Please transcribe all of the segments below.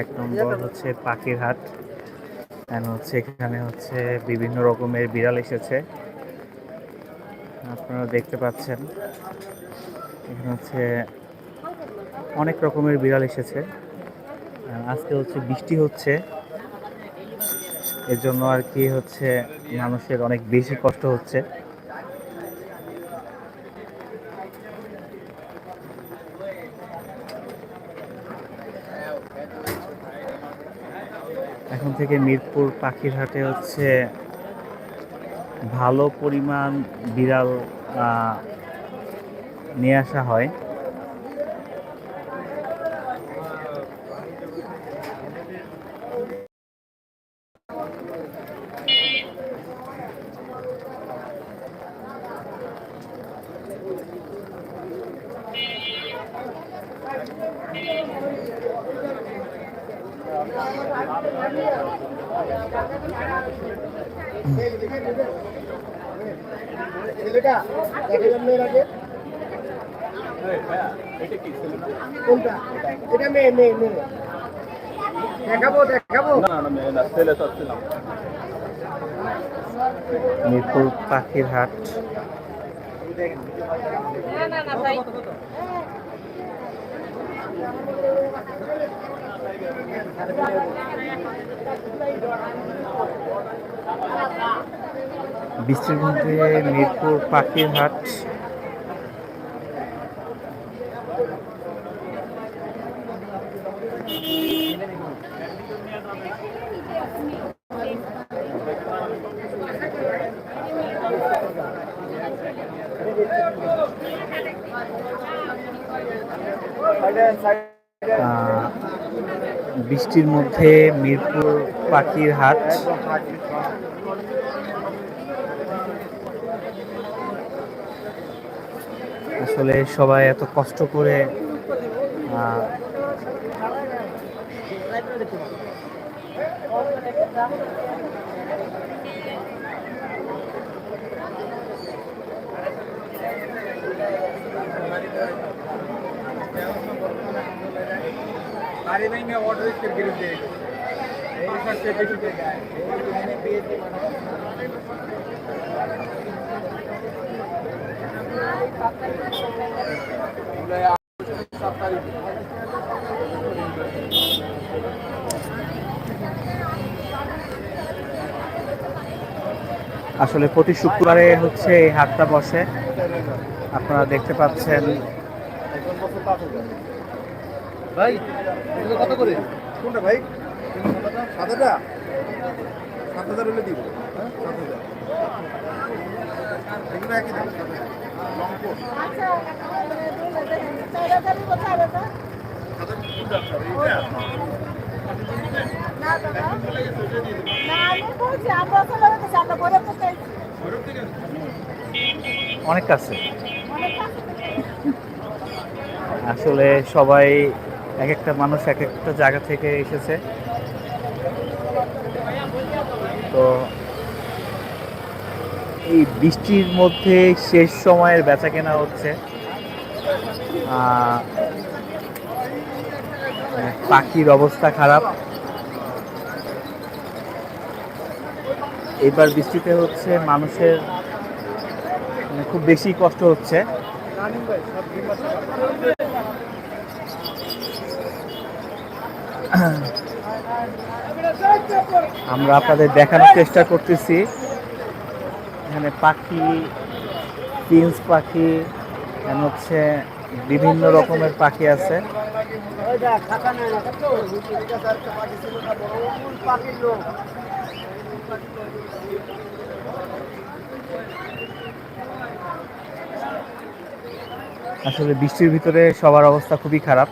এক নম্বর হচ্ছে পাখির হাট। এন্ড হচ্ছে এখানে হচ্ছে বিভিন্ন রকমের বিড়াল এসেছে। আপনারা দেখতে পাচ্ছেন। এখানে হচ্ছে অনেক রকমের বিড়াল এসেছে। আজকে হচ্ছে বৃষ্টি হচ্ছে। এর জন্য আর কি হচ্ছে মানুষের অনেক বেশি কষ্ট হচ্ছে। এখন থেকে মিরপুর পাখির হাটে হচ্ছে ভালো পরিমাণ বিড়াল নিয়ে আসা হয়। ছেলেটা দেখা যাবে এর আগে কোনটা এটা মেয়ে মেয়ে মেয়ে দেখাবো দেখাবো মিরপুর পাখির হাট বৃষ্টির মধ্যে মিরপুর পাখির হাট আহ, বৃষ্টির মধ্যে মিরপুর পাখির হাট। আসলে সবাই এত কষ্ট করে আহ, अरे नहीं मैं ऑर्डर करके दे एक से बेटी देगा मैंने भेज दिया আসলে প্রতি শুক্রবারে হচ্ছে এই হাটটা বসে আপনারা দেখতে পাচ্ছেন ভাই এগুলো কত করে? কোনটা ভাই? সাত হাজার হলে দিব। হ্যাঁ সাত হাজার এগুলো একই দাম। সাত রংপুর আচ্ছা বলে তো চাইছি অনেক কাছে। আসলে সবাই এক একটা মানুষ এক একটা জায়গা থেকে এসেছে। তো এই বৃষ্টির মধ্যে শেষ সময়ের বেচা কেনা হচ্ছে পাখির অবস্থা খারাপ। এবার বৃষ্টিতে হচ্ছে মানুষের মানে খুব বেশি কষ্ট হচ্ছে রানিং ভাই সব ডিম আছে আমরা আপনাদের দেখানোর চেষ্টা করতেছি। এখানে পাখি পিন্স পাখি এখানে হচ্ছে বিভিন্ন রকমের পাখি আছে। আসলে বৃষ্টির ভিতরে সবার অবস্থা খুবই খারাপ।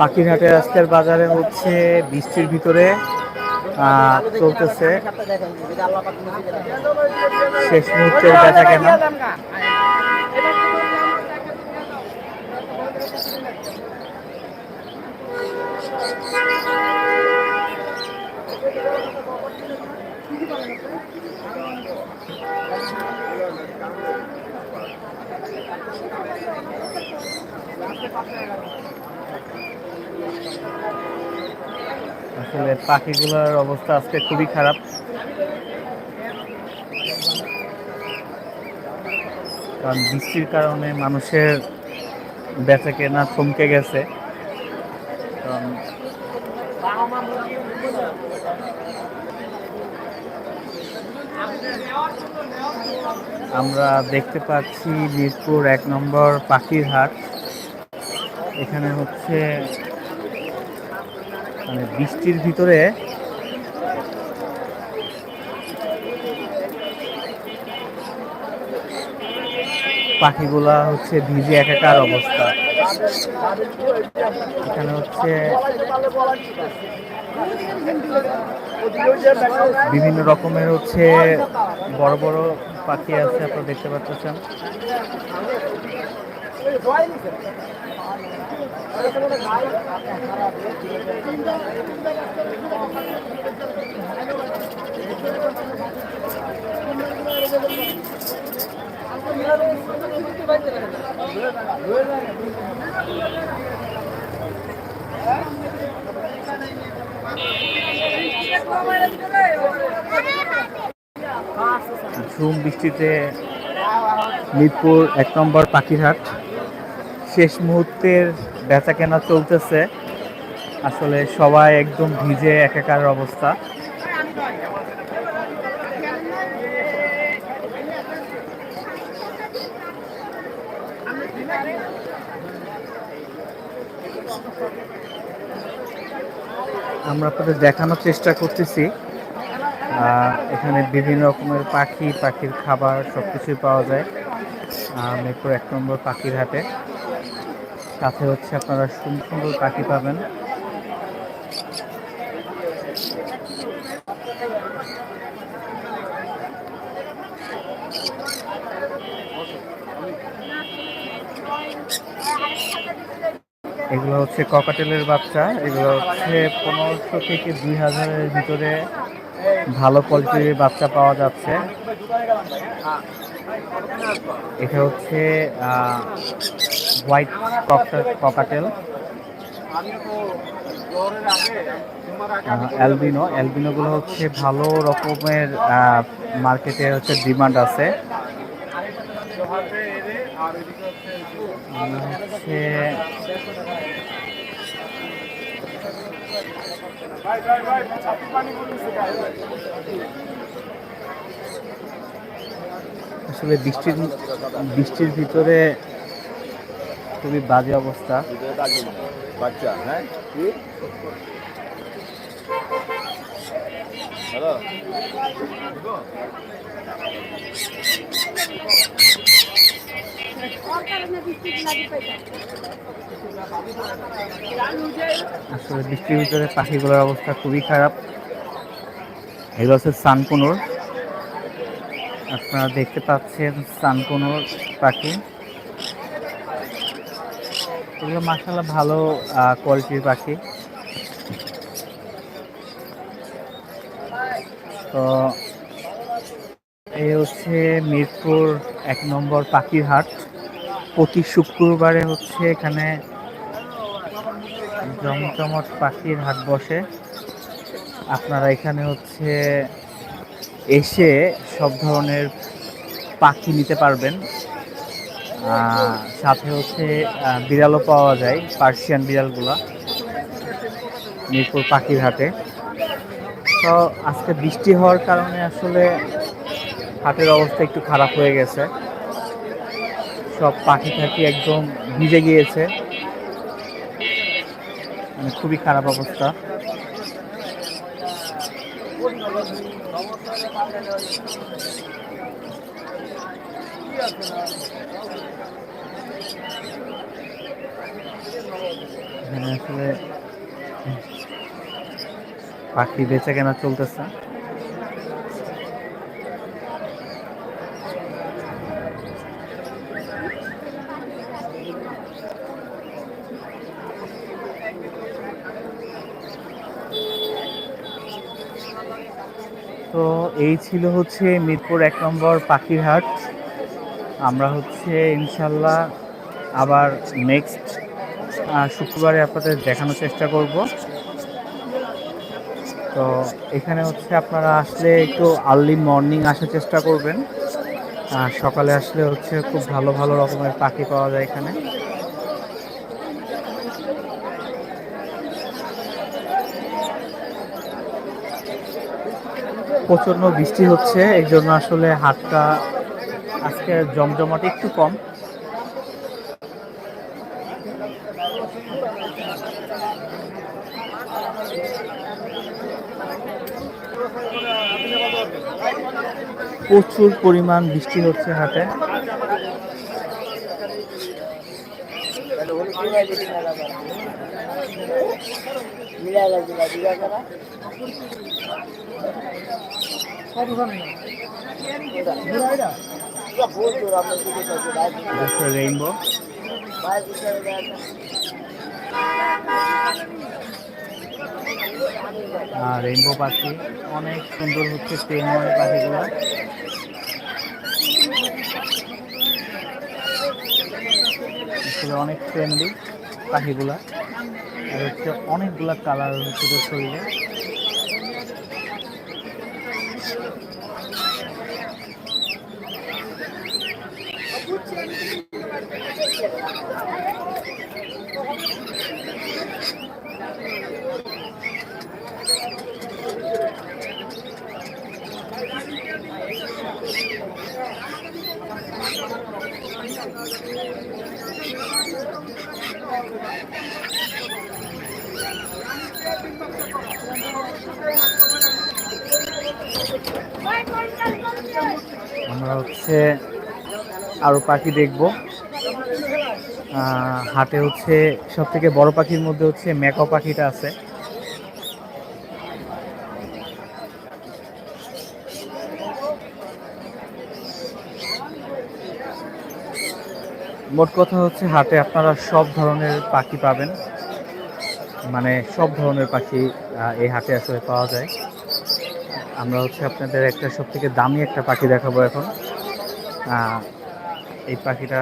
পাখিঘাটে রাস্তার বাজারে হচ্ছে বৃষ্টির ভিতরে চলতেছে। শেষ মুহূর্তে বেচা কেন। আসলে পাখিগুলোর অবস্থা আজকে খুবই খারাপ। কারণ বৃষ্টির কারণে মানুষের বেচা কেনা থমকে গেছে। কারণ আমরা দেখতে পাচ্ছি মিরপুর এক নম্বর পাখির হাট এখানে হচ্ছে মানে বৃষ্টির ভিতরে পাখিগুলা হচ্ছে ভিজে একাকার অবস্থা। এখানে হচ্ছে বিভিন্ন রকমের হচ্ছে বড় বড় পাখি আছে আপনারা দেখতে পাচ্ছেন। ঝুম বৃষ্টিতে মিরপুর এক নম্বর পাখিরহাট। শেষ মুহূর্তের বেচা কেনা চলতেছে। আসলে সবাই একদম ভিজে, একাকার অবস্থা। আমরা আপনাদের দেখানোর চেষ্টা করতেছি। এখানে বিভিন্ন রকমের পাখি, পাখির খাবার সব কিছুই পাওয়া যায় মিরপুর এক নম্বর পাখির হাটে। সাথে হচ্ছে আপনারা সুন্দর সুন্দর পাখি পাবেন। এগুলো হচ্ছে ককাটেলের বাচ্চা। এগুলো হচ্ছে পনেরোশো থেকে দুই হাজারের ভিতরে ভালো কোয়ালিটির বাচ্চা পাওয়া যাচ্ছে। এটা হচ্ছে হোয়াইট ককাটেল অ্যালবিনো অ্যালবিনোগুলো হচ্ছে ভালো রকমের মার্কেটে হচ্ছে ডিমান্ড আছে। হচ্ছে আসলে বৃষ্টির বৃষ্টির ভিতরে খুবই বাজে অবস্থা। বাচ্চা হ্যাঁ? আসলে বৃষ্টির ভিতরে পাখিগুলোর অবস্থা খুবই খারাপ। এগুলো হচ্ছে সানকুনুর। আপনারা দেখতে পাচ্ছেন সানকুনোর পাখি। এগুলো মাসাল্লাহ ভালো কোয়ালিটির পাখি। তো এই হচ্ছে মিরপুর এক নম্বর পাখির হাট প্রতি শুক্রবারে হচ্ছে এখানে জমজমট পাখির হাট বসে। আপনারা এখানে হচ্ছে এসে সব ধরনের পাখি নিতে পারবেন। সাথে হচ্ছে বিড়ালও পাওয়া যায়, পার্সিয়ান বিড়ালগুলা মিরপুর পাখির হাটে। আজকে বৃষ্টি হওয়ার কারণে আসলে হাটের অবস্থা একটু খারাপ হয়ে গেছে। সব পাখি টাখি একদম ভিজে গিয়েছে। মানে খুবই খারাপ অবস্থা। এখানে আসলে পাখি বেচা কেনা চলতেছে। তো এই ছিল হচ্ছে মিরপুর এক নম্বর পাখির হাট আমরা হচ্ছে ইনশাল্লাহ আবার নেক্সট শুক্রবারে আপনাদের দেখানোর চেষ্টা করব। তো এখানে হচ্ছে আপনারা আসলে একটু আর্লি মর্নিং আসার চেষ্টা করবেন। আর সকালে আসলে হচ্ছে খুব ভালো ভালো রকমের পাখি পাওয়া যায় এখানে। প্রচণ্ড বৃষ্টি হচ্ছে এই জন্য আসলে হাটটা আজকে জমজমাট একটু কম। প্রচুর পরিমাণ বৃষ্টি হচ্ছে হাটে রেইনবো রেইনবো পাখি, অনেক সুন্দর হচ্ছে প্রেমময় পাখিগুলো। অনেক ফ্রেন্ডলি পাখিগুলা। আর হচ্ছে অনেকগুলা কালার হচ্ছে শরীরে। আমরা হচ্ছে আরও পাখি দেখব। হাটে হচ্ছে সব থেকে বড় পাখির মধ্যে হচ্ছে ম্যাকাও পাখিটা আছে। মোট কথা হচ্ছে হাটে আপনারা সব ধরনের পাখি পাবেন। মানে সব ধরনের পাখি এই হাটে আসলে পাওয়া যায়। আমরা হচ্ছে আপনাদের একটা সব থেকে দামি একটা পাখি দেখাবো এখন। এই পাখিটা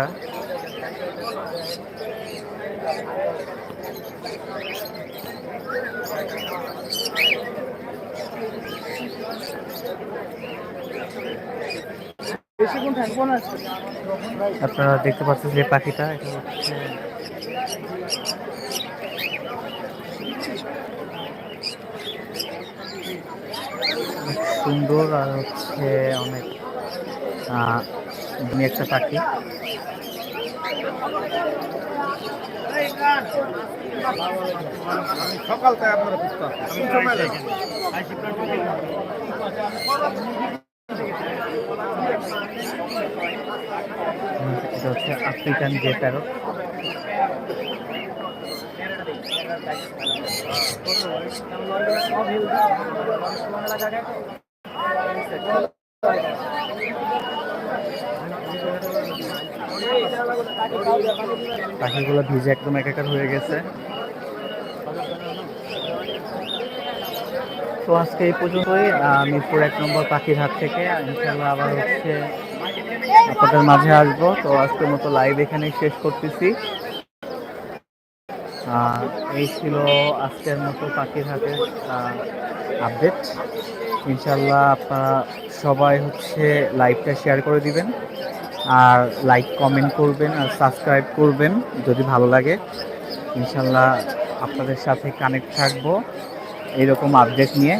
আপনারা দেখতে পাচ্ছেন যে পাখিটা এটা হচ্ছে সুন্দর আর হচ্ছে অনেক একটা পাখি। হচ্ছে আফ্রিকান যে প্যারট পাখিগুলো ভিজে একদম একাকার হয়ে গেছে। তো আজকে এই পর্যন্তই। মিরপুর এক নম্বর পাখির হাট থেকে ইনশাল্লাহ আবার হচ্ছে আপনাদের মাঝে আসব। তো আজকের মতো লাইভ এখানেই শেষ করতেছি। এই ছিল আজকের মতো পাখির হাটের আপডেট ইনশাল্লাহ আপনারা সবাই হচ্ছে লাইভটা শেয়ার করে দিবেন আর লাইক কমেন্ট করবেন আর সাবস্ক্রাইব করবেন যদি ভালো লাগে। ইনশাল্লাহ আপনাদের সাথে কানেক্ট থাকব এইরকম আপডেট নিয়ে।